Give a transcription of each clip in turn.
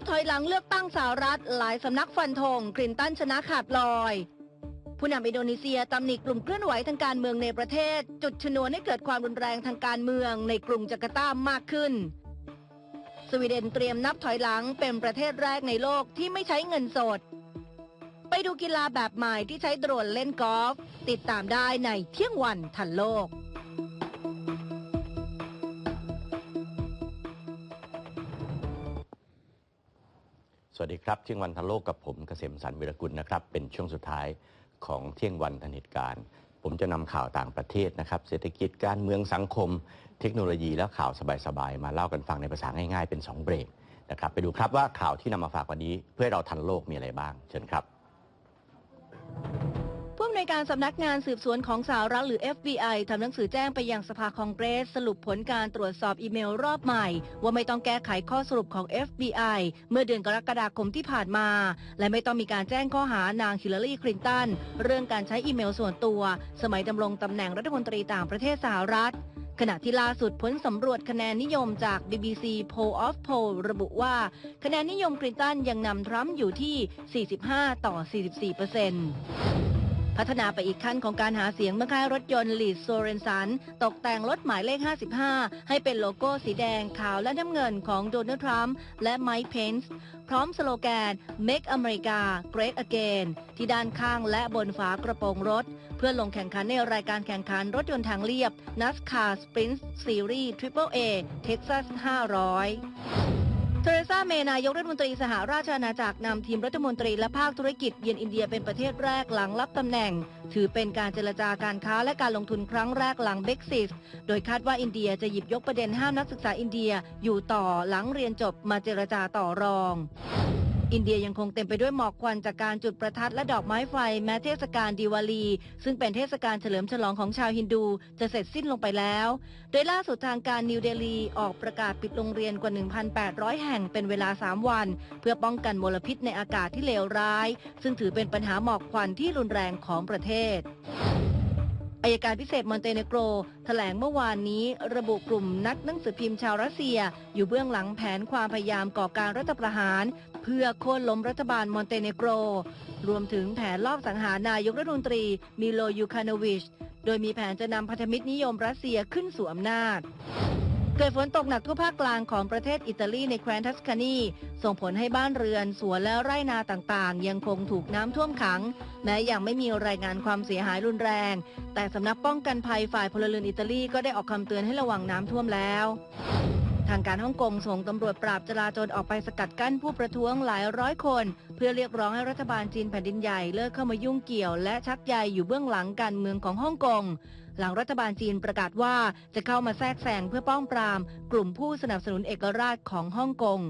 บถอยหลังเลือกตั้งสหรัฐ หลายสำนักฟันธงคลินตันชนะขาดลอย ผู้นำอินโดนีเซียตำหนิกลุ่มเคลื่อนไหวทางการเมืองในประเทศ จุดชนวนให้เกิดความรุนแรงทางการเมืองในกรุงจาการ์ตามากขึ้น สวีเดนเตรียมนับถอยหลังเป็นประเทศแรกในโลกที่ไม่ใช้เงินสด ไปดูกีฬาแบบใหม่ที่ใช้โดรนเล่นกอล์ฟติดตามได้ในเที่ยงวันทันโลก วัสดีครับ เที่ยงวันทันโลกกับผมเกษมสันวิรกุลนะครับ เป็นช่วงสุดท้ายของเที่ยงวันทันเหตุการณ์ ผมจะนำข่าวต่างประเทศนะครับ เศรษฐกิจการเมืองสังคม เทคโนโลยีและข่าวสบายๆมาเล่ากันฟังในภาษาง่ายๆเป็น 2 เบรกนะครับไปดูครับว่าข่าวที่นำมาฝากวันนี้เพื่อเราทันโลกมีอะไรบ้าง เชิญครับ การสำนักงานสืบสวนของสหรัฐหรือ FBI ทำหนังสือแจ้งไปยังสภาคองเกรส สรุปผลการตรวจสอบอีเมลรอบใหม่ ว่าไม่ต้องแก้ไขข้อสรุปของ FBI เมื่อเดือนกรกฎาคมที่ผ่านมา และไม่ต้องมีการแจ้งข้อหานางฮิลลารีคลินตันเรื่องการใช้อีเมลส่วนตัว สมัยดำรงตำแหน่งรัฐมนตรีต่างประเทศสหรัฐขณะที่ล่าสุดผลสำรวจคะแนนนิยมจาก BBC Poll of Poll ระบุว่า คะแนนนิยมคลินตันยังนำทรัมป์อยู่ที่ 45 ต่อ 44เปอร์เซ็นต์ พัฒนาไปอีกขั้นของการหาเสียงเมื่อค่ายรถยนต์ลีดโซเรนสันตกแต่งรถหมายเลข 55 ให้เป็นโลโก้สีแดงขาวและน้ำเงินของโดนัลด์ทรัมป์และไมค์เพนส์พร้อมสโลแกน Make America Great Again ที่ด้านข้างและบนฝากระโปรงรถ เพื่อลงแข่งขันในรายการแข่งขันรถยนต์ทางเรียบ NASCAR Sprint Series Triple A Texas 500 เทเรซาเมนายกรัฐมนตรีสหราชอาณาจักรนำทีมรัฐมนตรีและภาคธุรกิจเยือนอินเดียเป็นประเทศแรกหลังรับตำแหน่ง ถือเป็นการเจรจาการค้าและการลงทุนครั้งแรกหลังเบ็กซิส โดยคาดว่าอินเดียจะหยิบยกประเด็นห้ามนักศึกษาอินเดียอยู่ต่อหลังเรียนจบมาเจรจาต่อรอง อินเดียยังคงเต็มไปด้วยหมอกควันจากการจุดประทัดและดอกไม้ไฟแม้เทศกาลดิวาลี ซึ่งเป็นเทศกาลเฉลิมฉลองของชาวฮินดูจะเสร็จสิ้นลงไปแล้ว โดยล่าสุดทางการนิวเดลีออกประกาศปิดโรงเรียนกว่า 1,800 แห่งเป็นเวลา 3 วัน เพื่อป้องกันมลพิษในอากาศที่เลวร้าย ซึ่งถือเป็นปัญหาหมอกควันที่รุนแรงของประเทศอายการพิเศษมอนเตเนโกรแถลงเมื่อวานนี้ ระบุกลุ่มนักหนังสือพิมพ์ชาวรัสเซีย อยู่เบื้องหลังแผนความพยายามก่อการรัฐประหาร เพื่อโค่นล้มรัฐบาลมอนเตเนโกร รวมถึงแผนลอบสังหารนายกรัฐมนตรีมิโลยูคาโนวิช โดยมีแผนจะนำพันธมิตรนิยมรัสเซียขึ้นสู่อำนาจ เกิดฝนตกหนักทั่วภาคกลางของประเทศอิตาลีในแคว้นทัสคานี ส่งผลให้บ้านเรือนสวนและไร่นาต่างๆ ยังคงถูกน้ำท่วมขัง แม้ยังไม่มีรายงานความเสียหายรุนแรง แต่สำนักป้องกันภัยฝ่ายพลเรือนอิตาลีก็ได้ออกคำเตือนให้ระวังน้ำท่วมแล้ว ทางการฮ่องกงส่งตำรวจปราบจลาจลออกไปสกัดกั้นผู้ประท้วงหลายร้อยคน เพื่อเรียกร้องให้รัฐบาลจีนแผ่นดินใหญ่เลิกเข้ามายุ่งเกี่ยวและชักใยอยู่เบื้องหลังการเมืองของฮ่องกงหลังรัฐบาลจีนประกาศว่าจะเข้ามาแทรกแซงเพื่อป้องปราม กลุ่มผู้สนับสนุนเอกราชของฮ่องกง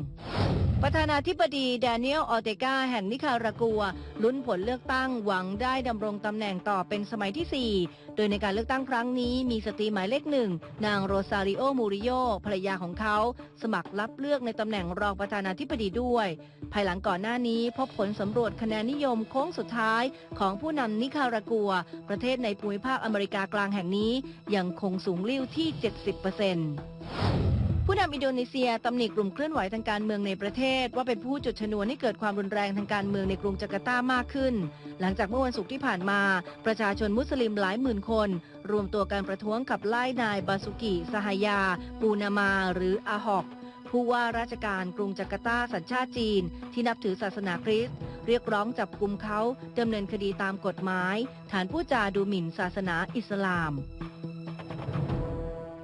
ประธานาธิบดีแดเนียลออเตกาแห่งนิคารากัว ลุ้นผลเลือกตั้งหวังได้ดำรงตำแหน่งต่อเป็นสมัยที่ 4 โดยในการเลือกตั้งครั้งนี้มีสตรีหมายเลขหนึ่ง นางโรซาริโอมูริโยภรรยาของเขา สมัครรับเลือกในตำแหน่งรองประธานาธิบดีด้วย ภายหลังก่อนหน้านี้พบผลสำรวจคะแนนนิยมโค้งสุดท้ายของผู้นำนิคารากัว ประเทศในภูมิภาคอเมริกากลางแห่งนี้ ยังคงสูงลิ่วที่ 70% ผู้นำอินโดนีเซียตำหนิกลุ่มเคลื่อนไหวทางการเมืองในประเทศ ว่าเป็นผู้จุดชนวนให้เกิดความรุนแรงทางการเมืองในกรุงจาการ์ตามากขึ้น หลังจากเมื่อวันศุกร์ที่ผ่านมา ประชาชนมุสลิมหลายหมื่นคน รวมตัวการประท้วงขับไล่นายบาสุกิสหายา ปูนามาหรืออาฮอกผู้ว่าราชการกรุงจาการ์ตาสัญชาติจีน ที่นับถือศาสนาคริสต์เรียกร้องจับกลุ่มเขาดำเนินคดีตามกฎหมาย ฐานผู้จาดูหมิ่นศาสนาอิสลาม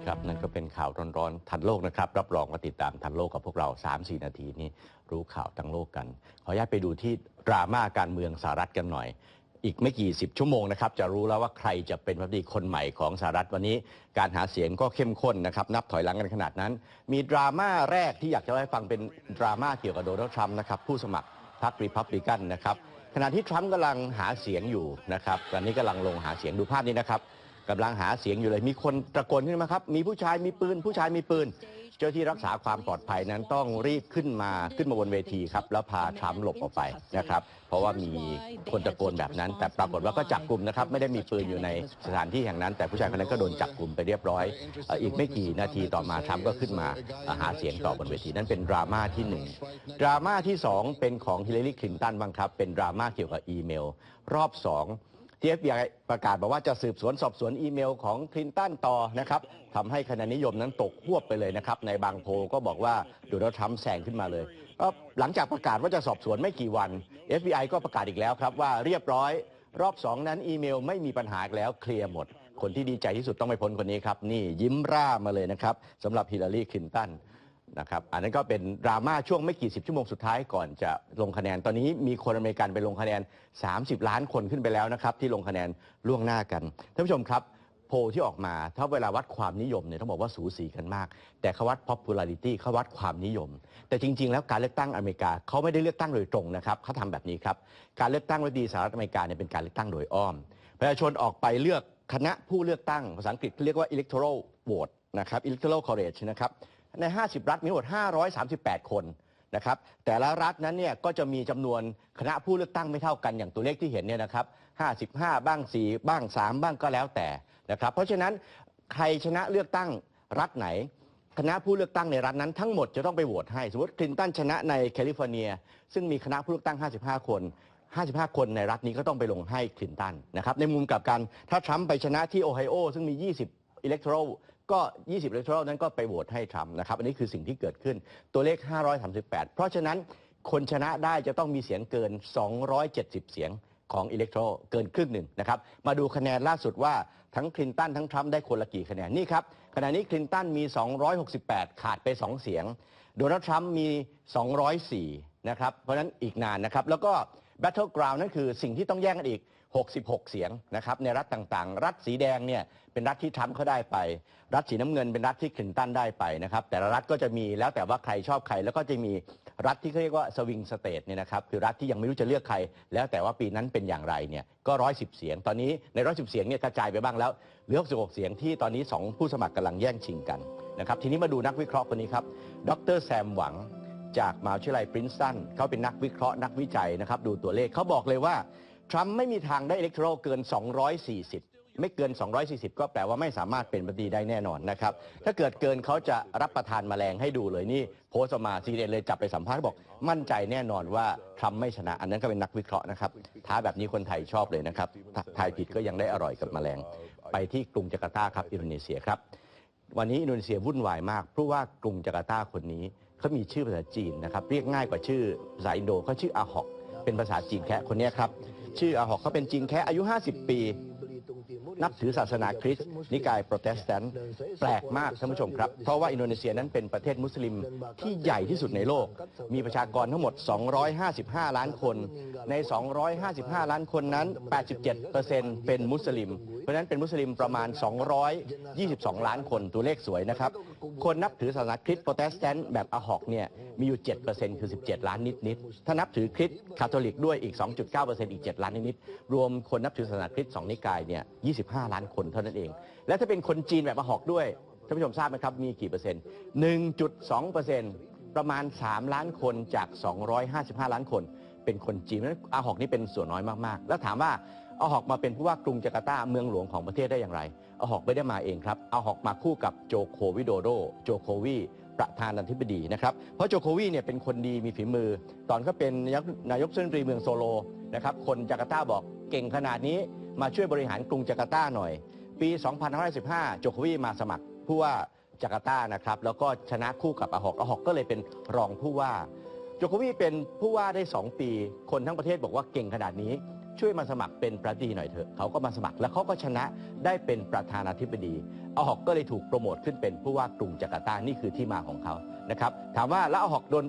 ครับนั่นก็เป็นข่าวร้อนๆทันโลกนะครับ รับรองว่าติดตามทันโลกกับพวกเรา 3-4 นาทีนี้รู้ข่าวทั้งโลกกัน ขออนุญาตไปดูที่ดราม่าการเมืองสหรัฐกันหน่อย อีกไม่กี่สิบชั่วโมงนะครับ จะรู้แล้วว่าใครจะเป็นรัฐมนตรีคนใหม่ของสหรัฐวันนี้ การหาเสียงก็เข้มข้นนะครับ นับถอยหลังกันขนาดนั้น มีดราม่าแรกที่อยากจะให้ฟังเป็นดราม่าเกี่ยวกับโดนัลด์ทรัมป์นะครับผู้สมัครพรรครีพับลิกันนะครับขณะที่ทรัมป์กำลังหาเสียงอยู่นะครับตอนนี้กำลังลงหาเสียงดูภาพนี้นะครับ กำลังหาเสียงอยู่เลย มีคนตะโกนขึ้นมาครับ มีผู้ชายมีปืน ผู้ชายมีปืน เจ้าที่รักษาความปลอดภัยนั้นต้องรีบขึ้นมาขึ้นมาบนเวทีครับ แล้วพาทรัมป์หลบออกไปนะครับ เพราะว่ามีคนตะโกนแบบนั้น แต่ปรากฏว่าก็จับกลุ่มนะครับ ไม่ได้มีปืนอยู่ในสถานที่แห่งนั้น แต่ผู้ชายคนนั้นก็โดนจับกลุ่มไปเรียบร้อย อีกไม่กี่นาทีต่อมาทรัมป์ก็ขึ้นมาหาเสียงต่อบนเวทีนั่นเป็นดราม่าที่หนึ่งดราม่าที่สองเป็นของฮิลลารีคลินตันบ้างครับ เป็นดราม่าเกี่ยวกับอีเมล รอบสอง ที่ FBI ประกาศบอกว่าจะสืบสวนสอบสวนอีเมลของคลินตันต่อนะครับทำให้คะแนนนิยมนั้นตกหวบไปเลยนะครับ ในบางโพก็บอกว่าโดนัลด์ทรัมป์แซงขึ้นมาเลยก็หลังจากประกาศว่าจะสอบสวนไม่กี่วัน FBI ก็ประกาศอีกแล้วครับว่าเรียบร้อย รอบสองนั้นอีเมลไม่มีปัญหาแล้วเคลียร์หมด คนที่ดีใจที่สุดต้องไม่พ้นคนนี้ครับ นี่ยิ้มร่ามาเลยนะครับสำหรับฮิลลารีคลินตัน นะครับอันนั้นก็เป็นดราม่าช่วงไม่กี่สิบชั่วโมงสุดท้ายก่อนจะลงคะแนน ตอนนี้มีคนอเมริกันไปลงคะแนน 30 ล้านคนขึ้นไปแล้วนะครับที่ลงคะแนนล่วงหน้ากันท่านผู้ชมครับโพลที่ออกมา ถ้าเวลาวัดความนิยมเนี่ยต้องบอกว่าสูสีกันมาก แต่เขาวัด popularity เขาวัดความนิยม แต่จริง ๆ แล้วการเลือกตั้งอเมริกาเขาไม่ได้เลือกตั้งโดยตรงนะครับเขาทำแบบนี้ครับ การเลือกตั้งรัฐมนตรีสหรัฐอเมริกาเนี่ยเป็นการเลือกตั้งโดยอ้อม ประชาชนออกไปเลือกคณะผู้เลือกตั้งภาษาอังกฤษเรียกว่า electoral vote นะครับ electoral college นะครับ ใน 50 รัฐมีทั้งหมด 538 คนนะครับแต่ละรัฐนั้นเนี่ยก็จะมีจำนวนคณะผู้เลือกตั้งไม่เท่ากันอย่างตัวเลขที่เห็นเนี่ยนะครับ55 บ้าง 4 บ้าง 3 บ้างก็แล้วแต่นะครับเพราะฉะนั้นใครชนะเลือกตั้งรัฐไหน คณะผู้เลือกตั้งในรัฐนั้นทั้งหมดจะต้องไปโหวตให้ สมมติคลินตันชนะในแคลิฟอร์เนีย ซึ่งมีคณะผู้เลือกตั้ง 55 คน 55 คนในรัฐนี้ก็ต้องไปลงให้คลินตันนะครับในมุมกลับกันถ้าทรัมป์ไปชนะที่โอไฮโอซึ่งมี 20อิเล็ ก็ 20อิเล็กทรอลนั้นก็ไปโหวตให้ทรัมป์นะครับ อันนี้คือสิ่งที่เกิดขึ้น ตัวเลข 538 เพราะฉะนั้นคนชนะได้จะต้องมีเสียงเกิน 270 เสียงของอิเล็กทรเกินครึ่งหนึ่งนะครับ มาดูคะแนนล่าสุดว่าทั้งคลินตันทั้งทรัมป์ได้คนละกี่คะแนน นี่ครับขณะนี้คลินตันมี 268 ขาดไป 2 เสียง โดนัลด์ทรัมป์มี 204 นะครับ เพราะฉะนั้นอีกนานนะครับ แล้วก็ Battle Ground นั่นคือสิ่งที่ต้องแย่งกันอีก 66 เสียงนะครับในรัฐต่างๆ รัฐสีแดงเนี่ยเป็นรัฐที่ทรัมป์เขาได้ไป รัฐสีน้ำเงินเป็นรัฐที่คลินตันได้ไปนะครับแต่ละรัฐก็จะมีแล้วแต่ว่าใครชอบใคร แล้วก็จะมีรัฐที่เขาเรียกว่าสวิงสเตทเนี่ยนะครับคือรัฐที่ยังไม่รู้จะเลือกใคร แล้วแต่ว่าปีนั้นเป็นอย่างไรเนี่ยก็110เสียง ตอนนี้ใน110เสียงเนี่ยกระจายไปบ้างแล้วเหลือ66เสียงที่ตอนนี้ 2 ผู้สมัครกำลังแย่งชิงกันนะครับทีนี้มาดูนักวิเคราะห์คนนี้ครับดรแซมหวังจากมหาวิทยาลัยปรินสตันเขาเป็นนักวิเคราะห์นักวิจัยนะครับดูตัวเลขเขาบอกเลยว่า ทรัมป์ไม่มีทางได้อิเล็กทรอลเกิน 240 ไม่เกิน 240 ก็แปลว่าไม่สามารถเป็นปฏิได้แน่นอนนะครับ ถ้าเกิดเกินเขาจะรับประทานแมลงให้ดูเลยนี่ โพสต์ออกมาซีเดนเลยจับไปสัมภาษณ์บอกมั่นใจแน่นอนว่าทรัมป์ไม่ชนะ อันนั้นก็เป็นนักวิเคราะห์นะครับ ท้าแบบนี้คนไทยชอบเลยนะครับทายผิดก็ยังได้อร่อยกับแมลง ไปที่กรุงจาการ์ตาครับอินโดนีเซียครับ วันนี้อินโดนีเซียวุ่นวายมากเพราะว่ากรุงจาการ์ตาคนนี้เขามีชื่อภาษาจีนนะครับเรียกง่ายกว่าชื่อภาษาอินโดเขาชื่ออาหอกเป็นภาษาจีนแค่คนนี้ครับ ชื่ออาหอกเขาเป็นจิงแค่อายุ 50 ปี นับถือศาสนาคริสต์นิกายโปรเตสแตนต์แปลกมากท่านผู้ชมครับ เพราะว่าอินโดนีเซียนั้นเป็นประเทศมุสลิมที่ใหญ่ที่สุดในโลก มีประชากรทั้งหมด 255 ล้านคน ใน 255 ล้านคนนั้น 87%เป็นมุสลิม เพราะฉะนั้นเป็นมุสลิมประมาณ 222 ล้านคนตัวเลขสวยนะครับ คนนับถือศาสนาคริสต์โปรเตสแตนต์แบบอาหอกเนี่ยมีอยู่ 7%คือ 17 ล้านนิดๆถ้านับถือคริสต์คาทอลิกด้วยอีก 2.9%อีก 7 ล้านนิดๆรวมคนนับถือศาสนาคริสต์สองนิกายเนี่ย 25 ล้านคนเท่านั้นเอง และถ้าเป็นคนจีนแบบอาหอกด้วยท่านผู้ชมทราบไหมครับมีกี่เปอร์เซ็นต์1.2เปอร์เซ็นต์ประมาณ 3 ล้านคนจาก 255 ล้านคน เป็นคนจีนเพราะฉะนั้นอาหอกนี่เป็นส่วนน้อยมากๆ แล้วถามว่า เอาหอกมาเป็นผู้ว่ากรุงจาการ์ตาเมืองหลวงของประเทศได้อย่างไรเอาหอกไม่ได้มาเองครับเอาหอกมาคู่กับโจโควิโดโดโจโควีประธานาธิบดีนะครับ เพราะโจโควีเนี่ยเป็นคนดีมีฝีมือ ตอนเขาเป็นนายกนายกเทศมนตรีเมืองโซโลนะครับ คนจาการ์ตาบอกเก่งขนาดนี้มาช่วยบริหารกรุงจาการ์ตาหน่อย ปี 2515 โจโควีมาสมัครผู้ว่าจาการ์ตานะครับ แล้วก็ชนะคู่กับอาหอกอาหอกก็เลยเป็นรองผู้ว่า โจโควีเป็นผู้ว่าได้ 2 ปี คนทั้งประเทศบอกว่าเก่งขนาดนี้ ช่วยมาสมัครเป็นประธานาธิบดีหน่อยเถอะเขาก็มาสมัครแล้วเขาก็ชนะได้เป็นประธานาธิบดีอาหอกก็เลยถูกโปรโมทขึ้นเป็นผู้ว่ากรุงจาการ์ตานี่คือที่มาของเขานะครับถามว่าแล้วอาหอกโดน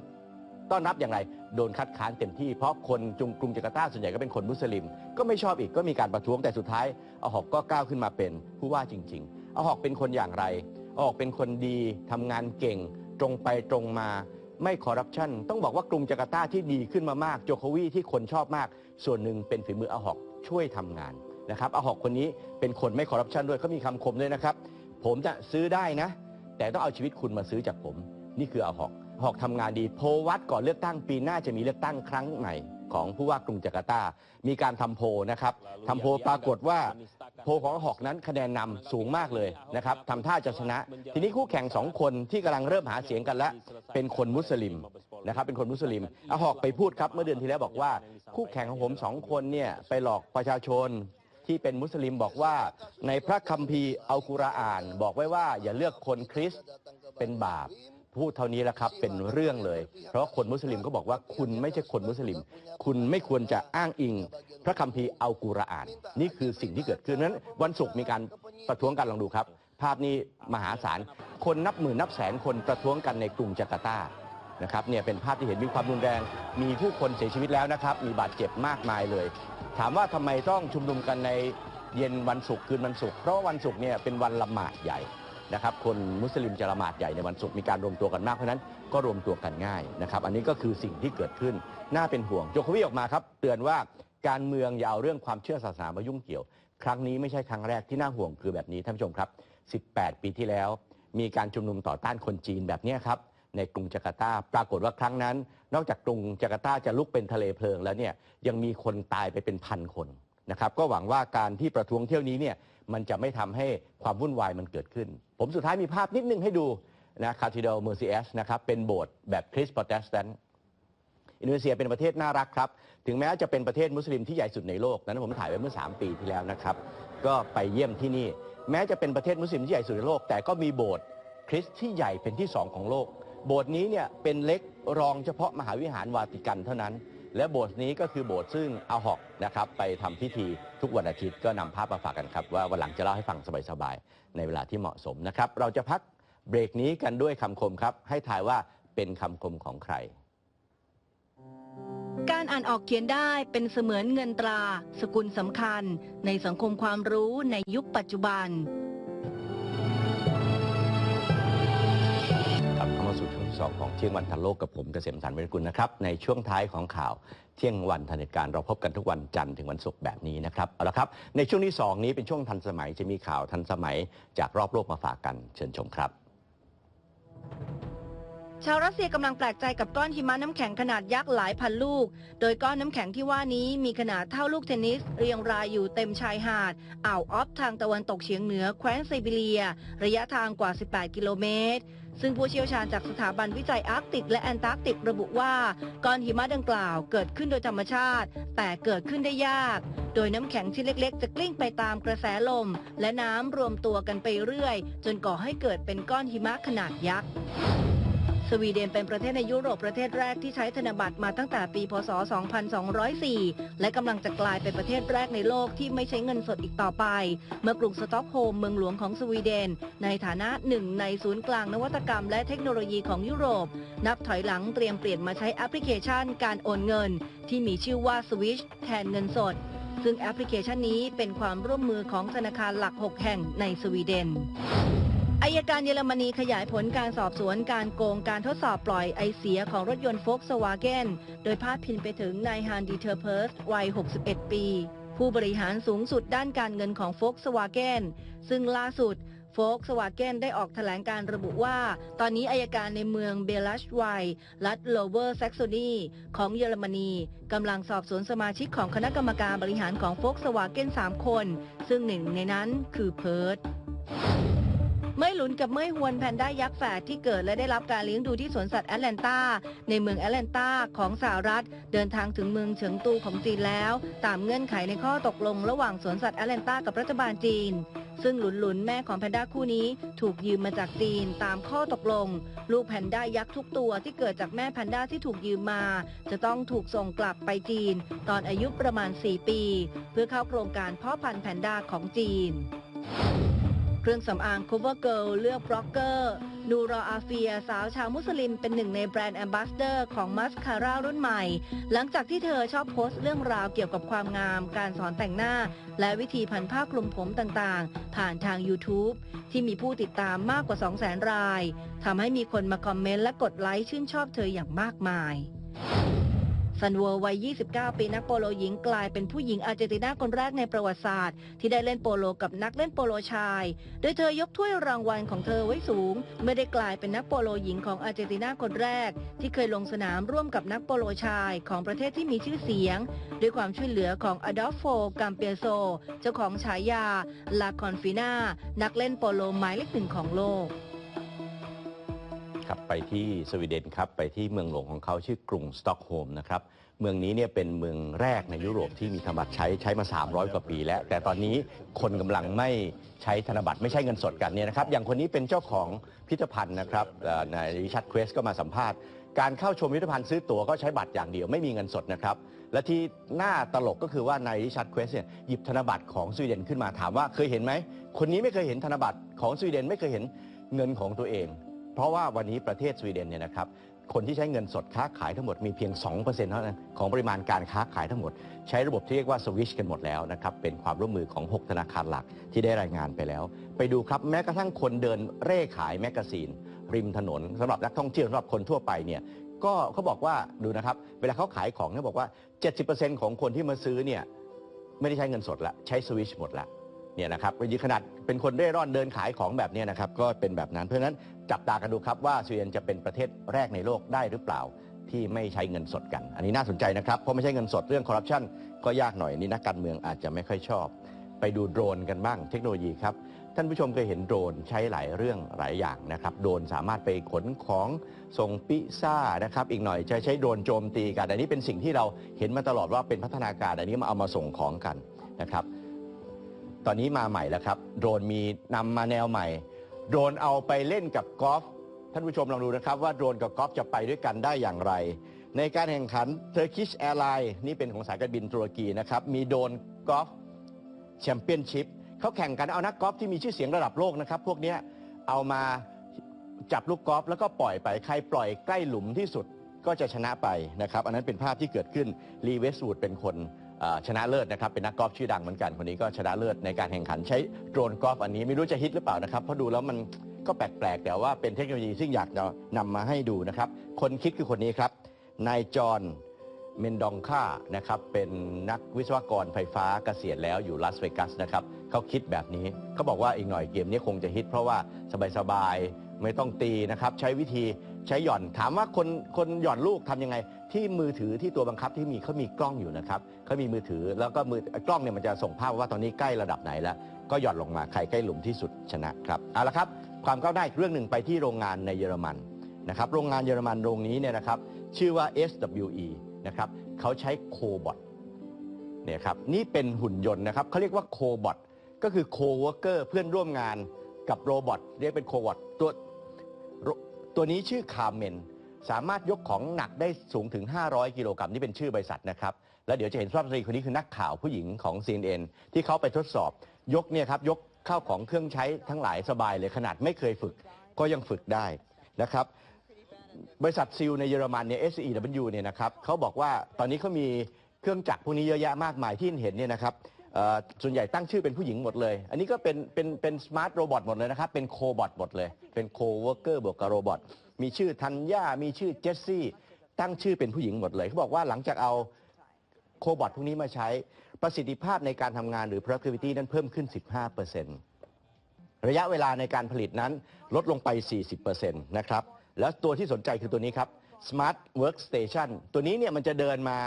ต้อนรับอย่างไรโดนคัดค้านเต็มที่เพราะคนจุงกรุงจาการ์ตาส่วนใหญ่ก็เป็นคนมุสลิม ก็ไม่ชอบอีกก็มีการประท้วงแต่สุดท้ายอาหอกก็ก้าวขึ้นมาเป็นผู้ว่าจริงๆอาหอกเป็นคนอย่างไรอาหอกเป็นคนดีทำงานเก่ง ตรงไปตรงมา ไม่คอร์รัปชันต้องบอกว่ากรุงจาการ์ตาที่ดีขึ้นมามากโจโควีที่คนชอบมาก ส่วนหนึ่งเป็นฝีมืออาหอกช่วยทำงานนะครับอาหอกคนนี้เป็นคนไม่คอร์รัปชันด้วยเขามีคำคมด้วยนะครับ ผมจะซื้อได้นะ แต่ต้องเอาชีวิตคุณมาซื้อจากผม นี่คืออาหอกหอกทำงานดีโพวัดก่อนเลือกตั้งปีหน้าจะมีเลือกตั้งครั้งใหม่ของผู้ว่ากรุงจาการ์ตา มีการทำโพนะครับทำโพปรากฏว่า พลของหอกนั้นคะแนนนำสูงมากเลยนะครับทำท่าจะชนะ ทีนี้คู่แข่งสองคนที่กำลังเริ่มหาเสียงกันแล้วเป็นคนมุสลิมนะครับเป็นคนมุสลิมอาหอกไปพูดครับเมื่อเดือนที่แล้วบอกว่า คู่แข่งของผมสองคนเนี่ยไปหลอกประชาชนที่เป็นมุสลิมบอกว่าในพระคัมภีร์อัลกุรอาน บอกไว้ว่าอย่าเลือกคนคริสต์เป็นบาป พูดเท่านี้แหละครับเป็นเรื่องเลย เพราะคนมุสลิมก็บอกว่าคุณไม่ใช่คนมุสลิม คุณไม่ควรจะอ้างอิง พระคัมภีร์อัลกุรอาน นี่คือสิ่งที่เกิดขึ้นนั้น วันศุกร์มีการประท้วงกันลองดูครับ ภาพนี้มหาศาลคนนับหมื่นนับแสนคนประท้วงกันในกรุงจาการ์ตานะครับเนี่ยเป็นภาพที่เห็นมีความรุนแรง มีผู้คนเสียชีวิตแล้วนะครับ มีบาดเจ็บมากมายเลย ถามว่าทำไมต้องชุมนุมกันในเย็นวันศุกร์คืนวันศุกร์เพราะวันศุกร์เนี่ยเป็นวันละหมาดใหญ่ นะครับคนมุสลิมจะละหมาดใหญ่ในวันศุกร์มีการรวมตัวกันมากเพราะฉะนั้นก็รวมตัวกันง่ายนะครับอันนี้ก็คือสิ่งที่เกิดขึ้นน่าเป็นห่วงโจโควิออกมาครับเตือนว่าการเมืองอย่าเอาเรื่องความเชื่อศาสนามายุ่งเกี่ยว ครั้งนี้ไม่ใช่ครั้งแรกที่น่าห่วงคือแบบนี้ท่านผู้ชมครับ 18 ปีที่แล้ว มีการชุมนุมต่อต้านคนจีนแบบนี้ครับในกรุงจาการ์ตา ปรากฏว่าครั้งนั้น นอกจากกรุงจาการ์ตาจะลุกเป็นทะเลเพลิงแล้วเนี่ยยังมีคนตายไปเป็นพันคน นะครับก็หวังว่าการที่ประท้วงเที่ยวนี้เนี่ยมันจะไม่ทำให้ความวุ่นวายมันเกิดขึ้น ผมสุดท้ายมีภาพนิดนึงให้ดูนะคาทิด l เมอร์ซีเอสนะครับเป็นโบสถ์แบบคริสต์โปรเตสแตนต์อินโดนีเซียเป็นประเทศน่ารักครับ ถึงแม้จะเป็นประเทศมุสลิมที่ใหญ่สุดในโลก นั้นผมถ่ายไว้เมื่อ 3 ปีที่แล้วนะครับ ก็ไปเยี่ยมที่นี่ แม้จะเป็นประเทศมุสลิมที่ใหญ่สุดในโลก แต่ก็มีโบสถ์คริสต์ที่ใหญ่เป็นที่สองของโลก โบสถ์นี้เนี่ยเป็นเล็กรองเฉพาะมหาวิหารวาติกันเท่านั้น และโบสถ์นี้ก็คือโบสถ์ซึ่งอาหอกนะครับไปทำพิธีทุกวันอาทิตย์ก็นำภาพมาฝากกันครับ ว่าวันหลังจะเล่าให้ฟังสบายๆในเวลาที่เหมาะสมนะครับ เราจะพักเบรกนี้กันด้วยคำคมครับ ให้ทายว่าเป็นคำคมของใคร การอ่านออกเขียนได้เป็นเสมือนเงินตรา สกุลสำคัญ ในสังคมความรู้ในยุคปัจจุบัน สองของเที่ยงวันทันโลกกับผมเกษมสันต์วิรกุลนะครับในช่วงท้ายของข่าวเที่ยงวันทันเหตุการณ์เราพบกันทุกวันจันทร์ถึงวันศุกร์แบบนี้นะครับเอาละครับ ในช่วงที่สองนี้เป็นช่วงทันสมัยจะมีข่าวทันสมัยจากรอบโลกมาฝากกันเชิญชมครับ ชาวรัสเซียกำลังแปลกใจกับก้อนหิมะน้ำแข็งขนาดยักษ์หลายพันลูก โดยก้อนน้ำแข็งที่ว่านี้มีขนาดเท่าลูกเทนนิส เรียงรายอยู่เต็มชายหาดอ่าวออฟทางตะวันตกเฉียงเหนือแคว้นไซบีเรีย ระยะทางกว่า 18 กิโลเมตร ซึ่งผู้เชี่ยวชาญจากสถาบันวิจัยอาร์กติกและแอนตาร์กติกระบุว่าก้อนหิมะดังกล่าวเกิดขึ้นโดยธรรมชาติ แต่เกิดขึ้นได้ยาก โดยน้ำแข็งชิ้นเล็ก ๆ จะกลิ้งไปตามกระแสลม และน้ำรวมตัวกันไปเรื่อย จนก่อให้เกิดเป็นก้อนหิมะขนาดยักษ์ สวีเดนเป็นประเทศในยุโรปประเทศแรกที่ใช้ธนบัตรมาตั้งแต่ปี พศ 2204 และกำลังจะกลายเป็นประเทศแรกในโลกที่ไม่ใช้เงินสดอีกต่อไป เมื่อกรุงสต็อกโฮล์มเมืองหลวงของสวีเดน ในฐานะหนึ่งในศูนย์กลางนวัตกรรมและเทคโนโลยีของยุโรป นับถอยหลังเตรียมเปลี่ยนมาใช้แอปพลิเคชันการโอนเงิน ที่มีชื่อว่า Swish แทนเงินสด ซึ่งแอปพลิเคชันนี้เป็นความร่วมมือของธนาคารหลัก 6 แห่งในสวีเดน อายการเยอรมนีขยายผลการสอบสวนการโกงการทดสอบปล่อยไอเสียของรถยนต์โฟกสวาเกนโดยพาดพินไปถึงนายฮานดีเทอร์เพิร์สวัย 61 ปี ผู้บริหารสูงสุดด้านการเงินของโฟกสวาเกนซึ่งล่าสุดโฟกสวาเกนได้ออกแถลงการระบุว่า ตอนนี้อายการในเมืองเบลัชไวรัฐโลเวอร์แซกโซนีของเยอรมนีกำลังสอบสวนสมาชิกของคณะกรรมการบริหารของโฟกสวาเกน3 คน ซึ่งหนึ่งในนั้นคือเพิร์ด เมื่อยหลุนกับเมื่อยฮวนแพนด้ายักษ์แฝดที่เกิดและได้รับการเลี้ยงดูที่สวนสัตว์แอตแลนตาในเมืองแอตแลนตาของสหรัฐ เดินทางถึงเมืองเฉิงตูของจีนแล้ว ตามเงื่อนไขในข้อตกลงระหว่างสวนสัตว์แอตแลนตากับรัฐบาลจีน ซึ่งหลุนหลุนแม่ของแพนด้าคู่นี้ถูกยืมมาจากจีนตามข้อตกลง ลูกแพนด้ายักษ์ทุกตัวที่เกิดจากแม่แพนด้าที่ถูกยืมมา จะต้องถูกส่งกลับไปจีน ตอนอายุประมาณ 4 ปี เพื่อเข้าโครงการเพ่อพันธุ์แพนด้าของจีน เครื่องสำอาง Cover Girl เลือกบล็อกเกอร์ นูรออาเฟียสาวชาวมุสลิมเป็นหนึ่งในแบรนด์แอมบาสเดอร์ของมัสคาร่ารุ่นใหม่ หลังจากที่เธอชอบโพสต์เรื่องราวเกี่ยวกับความงาม การสอนแต่งหน้า และวิธีพันผ้าคลุมผมต่างๆ ผ่านทาง YouTube ที่มีผู้ติดตามมากกว่า 200,000 รายทำให้มีคนมาคอมเมนต์และกดไลค์ชื่นชอบเธออย่างมากมาย ซันเวอร์วัย 29 ปีนักโปโลหญิงกลายเป็นผู้หญิงอาร์เจนตินาคนแรกในประวัติศาสตร์ ที่ได้เล่นโปโลกับนักเล่นโปโลชาย โดยเธอยกถ้วยรางวัลของเธอไว้สูง เมื่อได้กลายเป็นนักโปโลหญิงของอาร์เจนตินาคนแรก ที่เคยลงสนามร่วมกับนักโปโลชายของประเทศที่มีชื่อเสียง ด้วยความช่วยเหลือของอดอลโฟกัมเปียโซ เจ้าของฉายาลาคอนฟิน่านักเล่นโปโลหมายเลขหนึ่งของโลก ครับไปที่สวีเดนครับไปที่เมืองหลวงของเขาชื่อกรุงสต็อกโฮล์มนะครับเมืองนี้เนี่ยเป็นเมืองแรกในยุโรปที่มีธนบัตรใช้ใช้มา 300 กว่าปีแล้ว แต่ตอนนี้คนกำลังไม่ใช้ธนบัตรไม่ใช่เงินสดกันเนี่ยนะครับอย่างคนนี้เป็นเจ้าของพิพิธภัณฑ์นะครับนายริชัดเควสก็มาสัมภาษณ์การเข้าชมพิพิธภัณฑ์ซื้อตั๋วก็ใช้บัตรอย่างเดียวไม่มีเงินสดนะครับ และที่น่าตลกก็คือว่านายริชัดเควสเนี่ยหยิบธนบัตรของสวีเดนขึ้นมาถามว่าเคยเห็นไหมคนนี้ไม่เคยเห็นธนบัตรของสวีเดนไม่เคยเห็นเงินของตัวเอง เพราะว่าวันนี้ประเทศสวีเดนเนี่ยนะครับคนที่ใช้เงินสดค้าขายทั้งหมดมีเพียง 2%เท่านั้นของปริมาณการค้าขายทั้งหมด ใช้ระบบที่เรียกว่าสวิชกันหมดแล้วนะครับ เป็นความร่วมมือของ 6 ธนาคารหลักที่ได้รายงานไปแล้ว ไปดูครับแม้กระทั่งคนเดินเร่ขายแมกกาซีน ริมถนนสำหรับนักท่องเที่ยวสำหรับคนทั่วไปเนี่ยก็เขาบอกว่าดูนะครับ เวลาเขาขายของเขาบอกว่า 70%ของคนที่มาซื้อเนี่ยไม่ได้ใช้เงินสดละใช้สวิชหมดละ เนี่ยนะครับขนาดเป็นคนเร่ร่อนเดินขายของแบบนี้นะครับก็เป็นแบบนั้นเพราะฉะนั้นจับตากันดูครับว่าสวีเดนจะเป็นประเทศแรกในโลกได้หรือเปล่าที่ไม่ใช้เงินสดกัน อันนี้น่าสนใจนะครับเพราะไม่ใช่เงินสดเรื่องคอร์รัปชันก็ยากหน่อยนี่นักการเมืองอาจจะไม่ค่อยชอบ ไปดูโดรนกันบ้างเทคโนโลยีครับท่านผู้ชมเคยเห็นโดรนใช้หลายเรื่องหลายอย่างนะครับโดรนสามารถไปขนของส่งพิซซ่านะครับอีกหน่อยจะใช้โดรนโจมตีกัน อันนี้เป็นสิ่งที่เราเห็นมาตลอดว่าเป็นพัฒนาการอันนี้มาเอามาส่งของกันนะครับ ตอนนี้มาใหม่แล้วครับ โดรนมีนำมาแนวใหม่ โดรนเอาไปเล่นกับกอล์ฟท่านผู้ชมลองดูนะครับ ว่าโดรนกับกอล์ฟจะไปด้วยกันได้อย่างไร ในการแข่งขัน Turkish Airlines นี่เป็นของสายการบินตุรกีนะครับ มีโดรนกอล์ฟแชมเปี้ยนชิพเขาแข่งกันเอานักกอล์ฟที่มีชื่อเสียงระดับโลกนะครับ พวกเนี้ยเอามาจับลูกกอล์ฟแล้วก็ปล่อยไปใครปล่อยใกล้หลุมที่สุดก็จะชนะไปนะครับ อันนั้นเป็นภาพที่เกิดขึ้นลีเวสวูดเป็นคน ชนะเลิศนะครับเป็นนักกอล์ฟชื่อดังเหมือนกันคนนี้ก็ชนะเลิศในการแข่งขันใช้โดรนกอล์ฟอันนี้ไม่รู้จะฮิตหรือเปล่านะครับเพราะดูแล้วมันก็แปลกๆแต่ว่าเป็นเทคโนโลยีซึ่งอยากจะนำมาให้ดูนะครับคนคิดคือคนนี้ครับนายจอห์นเมนดองค่านะครับเป็นนักวิศวกรไฟฟ้าเกษียณแล้วอยู่ลาสเวกัสนะครับเขาคิดแบบนี้เขาบอกว่าอีกหน่อยเกมนี้คงจะฮิต เพราะว่าสบายๆไม่ต้องตีนะครับใช้วิธีใช้หย่อนถามว่าคนคนหย่อนลูกทำยังไง ที่มือถือที่ตัวบังคับที่มีเขามีกล้องอยู่นะครับเขามีมือถือแล้วก็มือกล้องเนี่ยมันจะส่งภาพว่าตอนนี้ใกล้ระดับไหนแล้ว ก็หย่อนลงมาใครใกล้หลุมที่สุดชนะครับเอาละครับความก้าวหน้าอีกเรื่องหนึ่งไปที่โรงงานในเยอรมันนะครับโรงงานเยอรมันโรงนี้เนี่ยนะครับชื่อว่า SWE นะครับเขาใช้โคบอทเนี่ยครับนี่เป็นหุ่นยนต์นะครับเขาเรียกว่าโคบอทก็คือโคเวอร์เกอร์เพื่อนร่วมงานกับโรบอทเรียกเป็นโคบอทตัวตัวนี้ชื่อคาร์เมน สามารถยกของหนักได้สูงถึง 500 กิโลกรัมนี่เป็นชื่อบริษัทนะครับ แล้วเดี๋ยวจะเห็นสุภาพสตรีคนนี้คือนักข่าวผู้หญิงของ CNN ที่เขาไปทดสอบยกเนี่ยครับยกข้าวของเครื่องใช้ทั้งหลายสบายเลยขนาดไม่เคยฝึกก็ยังฝึกได้นะครับ บริษัทซิลในเยอรมันเนี่ย SEW เนี่ยนะครับเขาบอกว่าตอนนี้เขามีเครื่องจักรพวกนี้เยอะแยะมากมายที่เห็นเนี่ยนะครับ เอ่อส่วนใหญ่ตั้งชื่อเป็นผู้หญิงหมดเลย อันนี้ก็เป็นเป็นเป็นสมาร์ทโรบอทหมดเลยนะครับ เป็นโคบอทหมดเลย เป็นโคเวอร์เกอร์บวกกับโรบอท มีชื่อธัญญา มีชื่อเจสซี่ ตั้งชื่อเป็นผู้หญิงหมดเลย เขาบอกว่าหลังจากเอาโคบอทพวกนี้มาใช้ ประสิทธิภาพในการทำงานหรือ productivity นั้นเพิ่มขึ้น 15%ระยะเวลาในการผลิตนั้นลดลงไป 40%นะครับ แล้วตัวที่สนใจคือตัวนี้ครับ Smart Workstation ตัวนี้เนี่ยมันจะเดินมา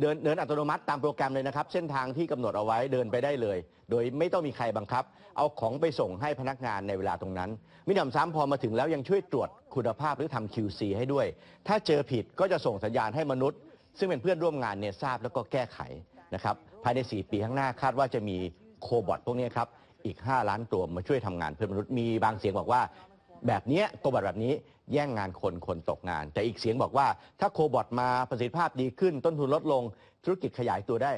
เดินเดินอัตโนมัติตามโปรแกรมเลยนะครับ เส้นทางที่กำหนดเอาไว้เดินไปได้เลย โดยไม่ต้องมีใครบังคับ เอาของไปส่งให้พนักงานในเวลาตรงนั้นมิหนำซ้ำพอมาถึงแล้วยังช่วยตรวจคุณภาพหรือทำ QC ให้ด้วย ถ้าเจอผิดก็จะส่งสัญญาณให้มนุษย์ ซึ่งเป็นเพื่อนร่วมงานเนี่ยทราบแล้วก็แก้ไขนะครับภายใน 4 ปีข้างหน้าคาดว่าจะมีโคบอทพวกนี้ครับอีก 5 ล้านตัวมาช่วยทำงานเพื่อนมนุษย์มีบางเสียงบอกว่า แบบเนี้ยโคบอทแบบนี้แย่งงานคนคนตกงาน แต่อีกเสียงบอกว่า ถ้าโคบอทมาประสิทธิภาพดีขึ้น ต้นทุนลดลง ธุรกิจขยายตัวได้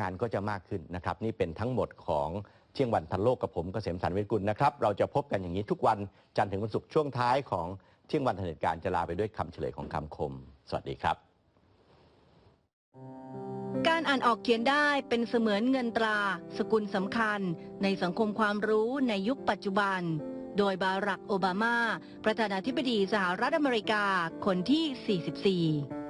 งานก็จะมากขึ้นนะครับ นี่เป็นทั้งหมดของเที่ยงวันทันโลกกับผมกเกษมสันเวชกุลนะครับ เราจะพบกันอย่างนี้ทุกวันจันทร์ถึงวันศุกร์ช่วงท้ายของเที่ยงวันทันเหตุการณ์จะลาไปด้วยคำเฉลยของคำคม สวัสดีครับ การอ่านออกเขียนได้เป็นเสมือนเงินตรา สกุลสำคัญ ในสังคมความรู้ในยุคปัจจุบัน โดยบารักโอบามา ประธานาธิบดีสหรัฐอเมริกาคนที่ 44